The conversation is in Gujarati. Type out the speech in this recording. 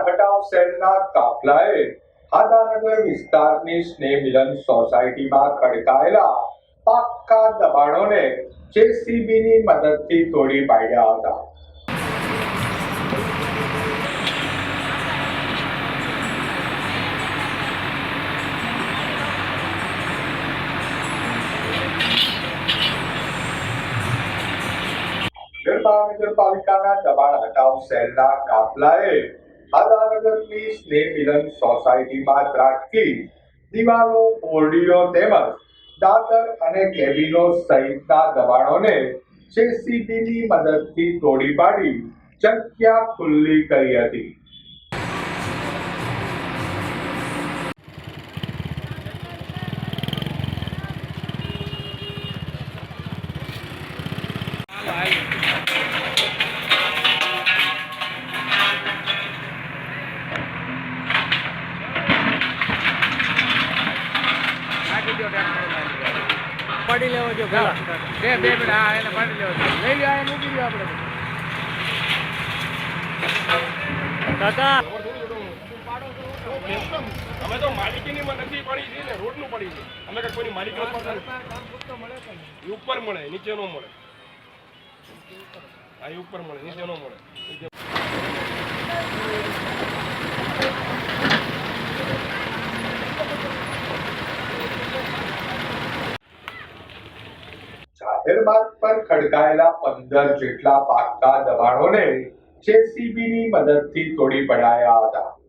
દબાણ હટાવ સેલના કાફલાએ હાદાનગર વિસ્તારની સ્નેહ મિલન સોસાયટીમાં ખડકાયેલા પાક્કા દબાણોને જેસીબીની મદદથી તોડી પાડ્યા હતા. ગરબા દબાણ હટાવ સેલના કાફલાએ સોસાયટીમાં ત્રાટકી. દિવાલો, ઓરડીઓ તેમજ દાદર અને કેબિનો સહિતના દબાણોને મદદથી તોડી પાડી જગ્યા ખુલ્લી કરી હતી. પાડી લેવો જો બે બે મિનિટ હા એને પડી લેવો લઈ લ્યો એને મૂકી દો આપણે. કાકા અમે તો માલિકીની નથી પડી છે ને રોડનું પડી છે. અમે કઈ કોઈની માલિકી ઉપર મળે નીચે નો મળે. આ ઉપર મળે નીચે નો મળે. જાહેર પર ખડકાયેલા પંદર જેટલા પાક્કા દબાણોને જેસીબીની મદદથી તોડી પડાયા હતા.